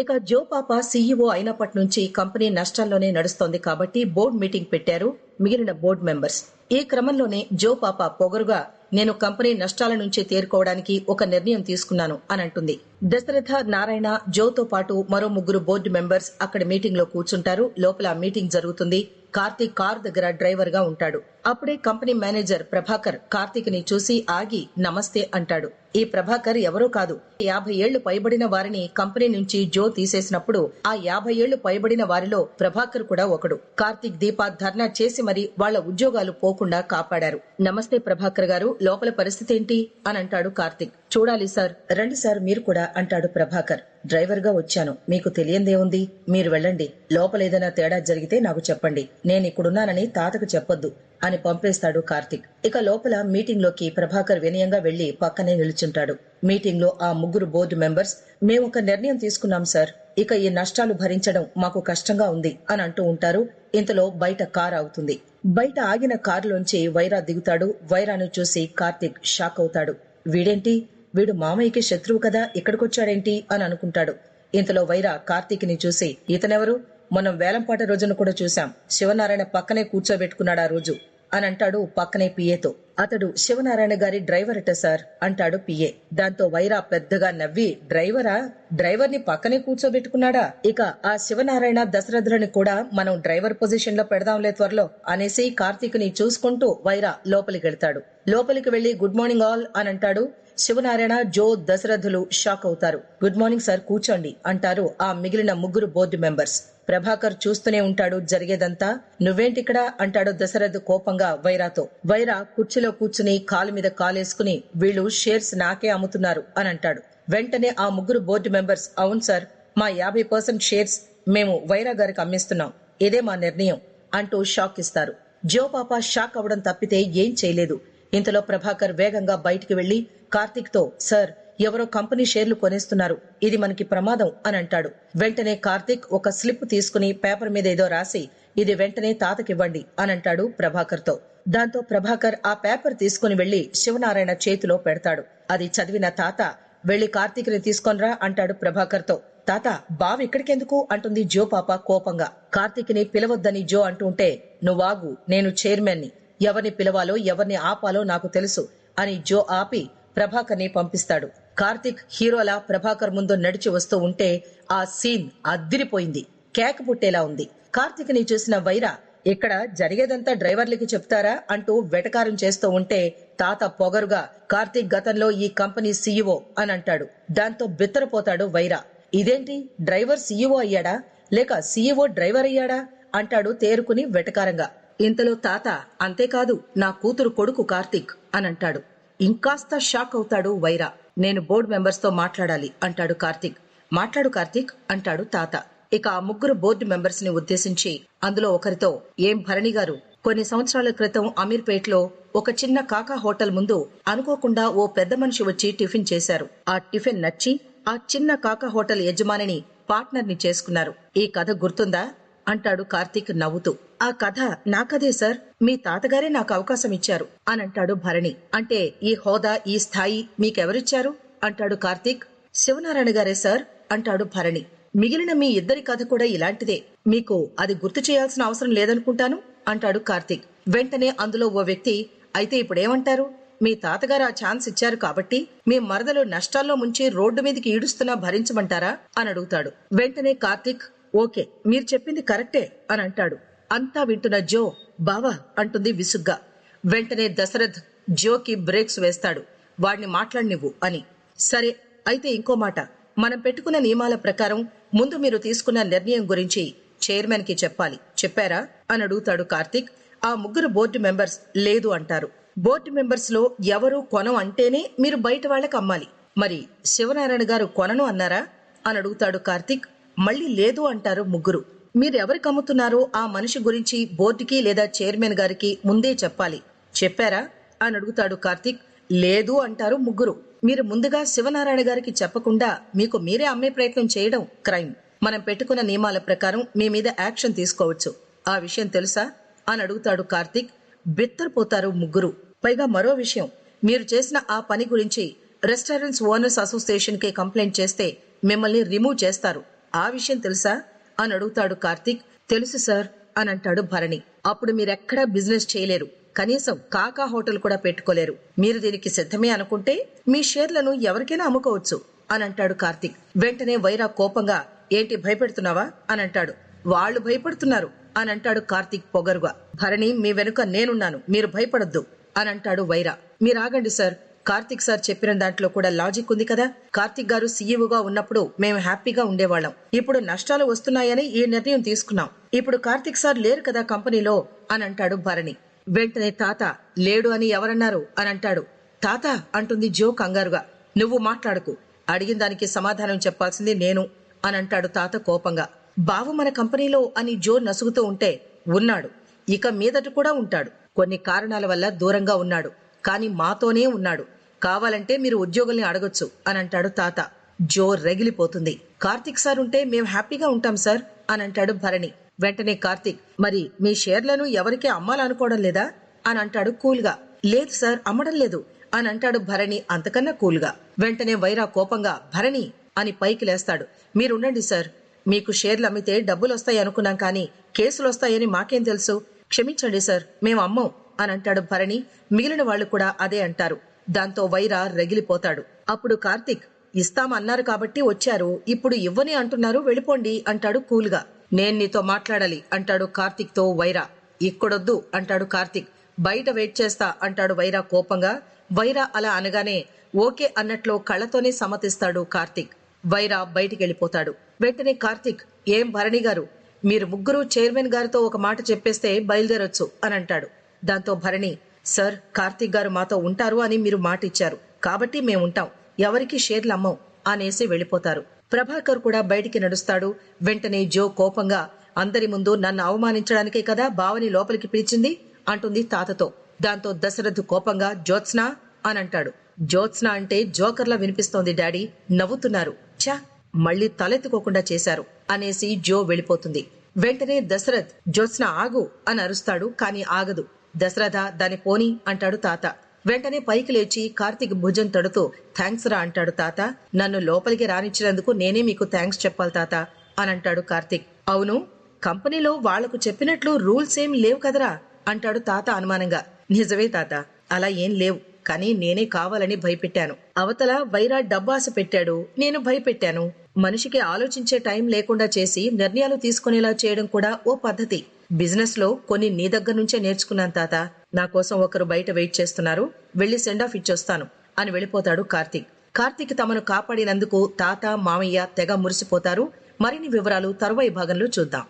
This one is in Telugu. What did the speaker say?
ఇక జో పాప సీఈఓ అయినప్పటి నుంచి కంపెనీ నష్టాల్లోనే నడుస్తోంది కాబట్టి బోర్డు మీటింగ్ పెట్టారు మిగిలిన బోర్డు మెంబర్స్. ఈ క్రమంలోనే జో పాప పొగరుగా నేను కంపెనీ నష్టాల నుంచి తేరుకోవడానికి ఒక నిర్ణయం తీసుకున్నాను అని అంటుంది. దశరథ నారాయణ జోతో పాటు మరో ముగ్గురు బోర్డు మెంబర్స్ అక్కడ మీటింగ్లో కూర్చుంటారు. లోపల మీటింగ్ జరుగుతుంది. కార్తీక్ కార్ దగ్గర డ్రైవర్గా ఉంటాడు. అప్పుడే కంపెనీ మేనేజర్ ప్రభాకర్ కార్తీక్ని చూసి ఆగి నమస్తే అంటాడు. ఈ ప్రభాకర్ ఎవరో కాదు. యాభై ఏళ్ళు పైబడిన వారిని కంపెనీ నుంచి జో తీసేసినప్పుడు ఆ యాభై ఏళ్ళు పైబడిన వారిలో ప్రభాకర్ కూడా ఒకడు. కార్తీక్ దీప ధర్నా చేసి మరి వాళ్ళ ఉద్యోగాలు పోకుండా కాపాడారు. నమస్తే ప్రభాకర్ గారు లోపల పరిస్థితి ఏంటి? అని అంటాడు కార్తీక్. చూడాలి సార్. రండి సార్ మీరు కూడా. అంటాడు ప్రభాకర్. డ్రైవర్గా వచ్చాను. మీకు తెలియందేముంది? మీరు వెళ్ళండి. లోపల ఏదైనా తేడా జరిగితే నాకు చెప్పండి. నేను ఇక్కడున్నానని తాతకు చెప్పొద్దు అని పంపేస్తాడు కార్తిక్. ఇక లోపల మీటింగ్లోకి ప్రభాకర్ వినయంగా వెళ్ళి పక్కనే నిలుచుంటాడు. మీటింగ్లో ఆ ముగ్గురు బోర్డు మెంబర్స్ మేము ఒక నిర్ణయం తీసుకున్నాం సార్. ఇక ఈ నష్టాలు భరించడం మాకు కష్టంగా ఉంది అని అంటూ ఉంటారు. ఇంతలో బయట కార్ అవుతుంది బయట ఆగిన కారులోంచి వైరా దిగుతాడు. వైరాను చూసి కార్తిక్ షాక్ అవుతాడు. వీడేంటి? వీడు మామయ్యకి శత్రువు కదా ఇక్కడికొచ్చాడేంటి అని అనుకుంటాడు. ఇంతలో వైరా కార్తీక్ని చూసి ఇతనెవరు? మనం వేలంపాట రోజున కూడా చూశాం. శివనారాయణ పక్కనే కూర్చోబెట్టుకున్నాడు ఆ రోజు అని అంటాడు పక్కనే పిఏతో. అతడు శివనారాయణ గారి డ్రైవర్ అట సార్ అంటాడు పిఏ. దాంతో వైరా పెద్దగా నవ్వి డ్రైవరా? డ్రైవర్ని పక్కనే కూర్చోబెట్టుకున్నాడా? ఇక ఆ శివనారాయణ దశరథులని కూడా మనం డ్రైవర్ పొజిషన్లో పెడదాంలే త్వరలో అనేసి కార్తీక్ని చూసుకుంటూ వైరా లోపలికి వెళ్తాడు లోపలికి వెళ్ళి గుడ్ మార్నింగ్ ఆల్ అని అంటాడు. శివనారాయణ జో దశరథులు షాక్ అవుతారు. గుడ్ మార్నింగ్ సార్ కూర్చోండి అంటారు ఆ మిగిలిన ముగ్గురు బోర్డు మెంబర్స్. ప్రభాకర్ చూస్తూనే ఉంటాడు జరిగేదంతా. నువ్వేంటిక్కడ అంటాడు దశరథ్ కోపంగా వైరాతో. వైరా కుర్చీలో కూర్చుని కాలు మీద కాలేసుకుని వీళ్ళు షేర్స్ నాకే అమ్ముతున్నారు అని అంటాడు. వెంటనే ఆ ముగ్గురు బోర్డు మెంబర్స్ అవును సార్ మా యాభై పర్సెంట్ షేర్స్ మేము వైరా గారికి అమ్మేస్తున్నాం. ఇదే మా నిర్ణయం అంటూ షాక్ ఇస్తారు. జో పాప షాక్ అవడం తప్పితే ఏం చేయలేదు. ఇంతలో ప్రభాకర్ వేగంగా బయటికి వెళ్ళి కార్తిక్తో సార్ ఎవరో కంపెనీ షేర్లు కొనేస్తున్నారు ఇది మనకి ప్రమాదం అని అంటాడు. వెంటనే కార్తిక్ ఒక స్లిప్ తీసుకుని పేపర్ మీద ఏదో రాసి ఇది వెంటనే తాతకివ్వండి అని అంటాడు ప్రభాకర్తో దాంతో ప్రభాకర్ ఆ పేపర్ తీసుకుని వెళ్ళి శివనారాయణ చేతిలో పెడతాడు. అది చదివిన తాత వెళ్ళి కార్తీక్ని తీసుకొనిరా అంటాడు ప్రభాకర్తో తాత బావ ఇక్కడికెందుకు? అంటుంది జో పాప కోపంగా. కార్తీక్ని పిలవద్దని జో అంటుంటే నువ్వాగు నేను చైర్మన్ని ఎవరిని పిలవాలో ఎవరిని ఆపాలో నాకు తెలుసు అని జో ఆపి ప్రభాకర్ని పంపిస్తాడు. కార్తిక్ హీరోలా ప్రభాకర్ ముందు నడిచి వస్తూ ఉంటే ఆ సీన్ అద్దిరిపోయింది. కేక పుట్టేలా ఉంది. కార్తిక్ని చూసిన వైరా ఇక్కడ జరిగేదంతా డ్రైవర్లకి చెప్తారా? అంటూ వెటకారం చేస్తూ ఉంటే తాత పొగరుగా కార్తీక్ గతంలో ఈ కంపెనీ సీఈఓ అని అంటాడు. దాంతో బిత్తరపోతాడు వైరా. ఇదేంటి? డ్రైవర్ సీఈఓ అయ్యాడా? లేక సీఈఓ డ్రైవర్ అయ్యాడా? అంటాడు తేరుకుని వెటకారంగా. ఇంతలో తాత అంతేకాదు నా కూతురు కొడుకు కార్తీక్ అని అంటాడు ఇంకాస్త షాక్ అవుతాడు వైరా. నేను బోర్డు మెంబర్స్తో మాట్లాడాలి అంటాడు కార్తీక్. మాట్లాడు కార్తీక్ అంటాడు తాత. ఇక ఆ ముగ్గురు బోర్డు మెంబర్స్ని ఉద్దేశించి అందులో ఒకరితో ఏం భరణి గారు? కొన్ని సంవత్సరాల క్రితం అమీర్పేట్లో ఒక చిన్న కాకా హోటల్ ముందు అనుకోకుండా ఓ పెద్ద మనిషి వచ్చి టిఫిన్ చేశారు. ఆ టిఫిన్ నచ్చి ఆ చిన్న కాకా హోటల్ యజమానిని పార్ట్నర్ని చేసుకున్నారు. ఈ కథ గుర్తుందా? అంటాడు కార్తీక్ నవ్వుతూ. ఆ కథ నా కథే సార్. మీ తాతగారే నాకు అవకాశం ఇచ్చారు. అని అంటాడు భరణి. అంటే ఈ హోదా ఈ స్థాయి మీకెవరిచ్చారు? అంటాడు కార్తీక్. శివనారాయణ గారే సార్ అంటాడు భరణి. మిగిలిన మీ ఇద్దరి కథ కూడా ఇలాంటిదే. మీకు అది గుర్తు చేయాల్సిన అవసరం లేదనుకుంటాను అంటాడు కార్తీక్. వెంటనే అందులో ఓ వ్యక్తి అయితే ఇప్పుడేమంటారు? మీ తాతగారు ఆ ఛాన్స్ ఇచ్చారు కాబట్టి మీ మరదలు నష్టాల్లో ముంచి రోడ్డు మీదకి ఈడుస్తున్నా భరించమంటారా? అని అడుగుతాడు. వెంటనే కార్తీక్ ఓకే మీరు చెప్పింది కరెక్టే అని అంటాడు. అంతా వింటున్న జో బావా అంటుంది విసుగ్గా. వెంటనే దశరథ్ జోకి బ్రేక్స్ వేస్తాడు. వాడిని మాట్లాడినివ్వు అని. సరే అయితే ఇంకో మాట. మనం పెట్టుకున్న నియమాల ప్రకారం ముందు మీరు తీసుకున్న నిర్ణయం గురించి చైర్మన్కి చెప్పాలి. చెప్పారా? అని అడుగుతాడు కార్తీక్. ఆ ముగ్గురు బోర్డు మెంబర్స్ లేదు అంటారు. బోర్డు మెంబర్స్లో ఎవరు కొనం అంటేనే మీరు బయట వాళ్ళకి అమ్మాలి. మరి శివనారాయణ గారు కొనను అన్నారా? అని అడుగుతాడు కార్తీక్. మళ్ళీ లేదు అంటారు ముగ్గురు. మీరు ఎవరికి అమ్ముతున్నారో ఆ మనిషి గురించి బోర్డుకి లేదా చైర్మన్ గారికి ముందే చెప్పాలి. చెప్పారా? అని అడుగుతాడు కార్తీక్. లేదు అంటారు ముగ్గురు. మీరు ముందుగా శివనారాయణ గారికి చెప్పకుండా మీకు మీరే అమ్మే ప్రయత్నం చేయడం క్రైమ్. మనం పెట్టుకున్న నియమాల ప్రకారం మీ మీద యాక్షన్ తీసుకోవచ్చు. ఆ విషయం తెలుసా? అని అడుగుతాడు కార్తీక్. బిత్తరపోతారు ముగ్గురు. పైగా మరో విషయం. మీరు చేసిన ఆ పని గురించి రెస్టారెంట్స్ ఓనర్స్ అసోసియేషన్కి కంప్లైంట్ చేస్తే మిమ్మల్ని రిమూవ్ చేస్తారు. ఆ విషయం తెలుసా? అని అడుగుతాడు కార్తీక్. తెలుసు సార్ అని అంటాడు భరణి. అప్పుడు మీరెక్కడా బిజినెస్ చేయలేరు. కనీసం కాకా హోటల్ కూడా పెట్టుకోలేరు. మీరు దీనికి సిద్ధమే అనుకుంటే మీ షేర్లను ఎవరికైనా అమ్ముకోవచ్చు అని అంటాడు కార్తీక్. వెంటనే వైరా కోపంగా ఏంటి భయపెడుతున్నావా? అని అంటాడు. వాళ్ళు భయపడుతున్నారు అని అంటాడు కార్తీక్ పొగరుగా. భరణి మీ వెనుక నేనున్నాను. మీరు భయపడొద్దు అని అంటాడు వైరా. మీరు ఆగండి సార్. కార్తిక్ సార్ చెప్పిన దాంట్లో కూడా లాజిక్ ఉంది కదా. కార్తిక్ గారు సీఈఓగా ఉన్నప్పుడు మేము హ్యాపీగా ఉండేవాళ్ళం. ఇప్పుడు నష్టాలు వస్తున్నాయని ఈ నిర్ణయం తీసుకున్నాం. ఇప్పుడు కార్తిక్ సార్ లేరు కదా కంపెనీలో అని అంటాడు భరణి. వెంటనే తాత లేడు అని ఎవరన్నారు? అని అంటాడు. తాత అంటుంది జో కంగారుగా నువ్వు మాట్లాడకు. అడిగిన దానికి సమాధానం చెప్పాల్సింది నేను అని అంటాడు తాత కోపంగా. బావు మన కంపెనీలో అని జో నసుగుతూ ఉంటే ఉన్నాడు. ఇక మీదట కూడా ఉంటాడు. కొన్ని కారణాల వల్ల దూరంగా ఉన్నాడు. కానీ మాతోనే ఉన్నాడు. కావాలంటే మీరు ఉద్యోగుల్ని అడగొచ్చు అని అంటాడు తాత. జో రగిలిపోతుంది. కార్తిక్ సార్ ఉంటే మేము హ్యాపీగా ఉంటాం సార్ అని అంటాడు భరణి. వెంటనే కార్తిక్ మరి మీ షేర్లను ఎవరికీ అమ్మాలనుకోవడం లేదా? అని అంటాడు కూల్గా. లేదు సార్ అమ్మడం లేదు అని అంటాడు భరణి అంతకన్నా కూల్గా. వెంటనే వైరా కోపంగా భరణి అని పైకి లేస్తాడు. మీరుండండి సార్. మీకు షేర్లు అమ్మితే డబ్బులు వస్తాయి అనుకున్నాం కానీ కేసులు వస్తాయని మాకేం తెలుసు? క్షమించండి సార్ మేము అమ్మం అని అంటాడు భరణి. మిగిలిన వాళ్ళు కూడా అదే అంటారు. దాంతో వైరా రగిలిపోతాడు. అప్పుడు కార్తిక్ ఇస్తామన్నారు కాబట్టి వచ్చారు. ఇప్పుడు ఇవ్వని అంటున్నారు వెళ్ళిపోండి అంటాడు కూల్గా. నేను నీతో మాట్లాడాలి అంటాడు కార్తిక్తో వైరా. ఇక్కడొద్దు అంటాడు కార్తిక్. బయట వెయిట్ చేస్తా అంటాడు వైరా కోపంగా. వైరా అలా అనగానే ఓకే అన్నట్లు కళ్ళతోనే సమ్మతిస్తాడు కార్తిక్. వైరా బయటికి వెళ్ళిపోతాడు. వెంటనే కార్తిక్ ఏం భరణి గారు? మీరు ముగ్గురు చైర్మన్ గారితో ఒక మాట చెప్పేస్తే బయలుదేరొచ్చు అని అంటాడు. దాంతో భరణి సార్ కార్తీక్ గారు మాతో ఉంటారు అని మీరు మాట ఇచ్చారు కాబట్టి మేము ఉంటాం ఎవరికి షేర్లు అమ్మం అనేసి వెళ్ళిపోతారు. ప్రభాకర్ కూడా బయటికి నడుస్తాడు. వెంటనే జో కోపంగా అందరి ముందు నన్ను అవమానించడానికే కదా బావని లోపలికి పిలిచింది? అంటుంది తాతతో. దాంతో దశరథ్ కోపంగా జ్యోత్స్నా? అని అంటాడు. జ్యోత్స్న అంటే జోకర్లా వినిపిస్తోంది డాడీ. నవ్వుతున్నారు. ఛా! మళ్ళీ తలెత్తుకోకుండా చేశారు. అనేసి జో వెళ్ళిపోతుంది. వెంటనే దశరథ్ జ్యోత్స్న ఆగు అని అరుస్తాడు. కాని ఆగదు. దశరథ దాని పోని అంటాడు తాత. వెంటనే పైకి లేచి కార్తీక్ భుజం తడుతూ థ్యాంక్స్ రా అంటాడు తాత. నన్ను లోపలికి రానిచ్చినందుకు నేనే మీకు థ్యాంక్స్ చెప్పాలి తాత అని అంటాడు కార్తిక్. అవును కంపెనీలో వాళ్ళకు చెప్పినట్లు రూల్స్ ఏం లేవు కదరా అంటాడు తాత అనుమానంగా. నిజమే తాత అలా ఏం లేవు. కానీ నేనే కావాలని భయపెట్టాను. అవతల వైరా డబ్బాస పెట్టాడు. నేను భయపెట్టాను. మనిషికి ఆలోచించే టైం లేకుండా చేసి నిర్ణయాలు తీసుకునేలా చేయడం కూడా ఓ పద్ధతి. బిజినెస్లో కొన్ని నీ దగ్గర నుంచే నేర్చుకున్నాను తాత. నా కోసం ఒకరు బయట వెయిట్ చేస్తున్నారు. వెళ్ళి సెండ్ ఆఫ్ ఇచ్చొస్తాను అని వెళ్ళిపోతాడు కార్తీక్. కార్తీక్ తమను కాపాడినందుకు తాత మామయ్య తెగ మురిసిపోతారు. మరిన్ని వివరాలు తరువాయి భాగంలో చూద్దాం.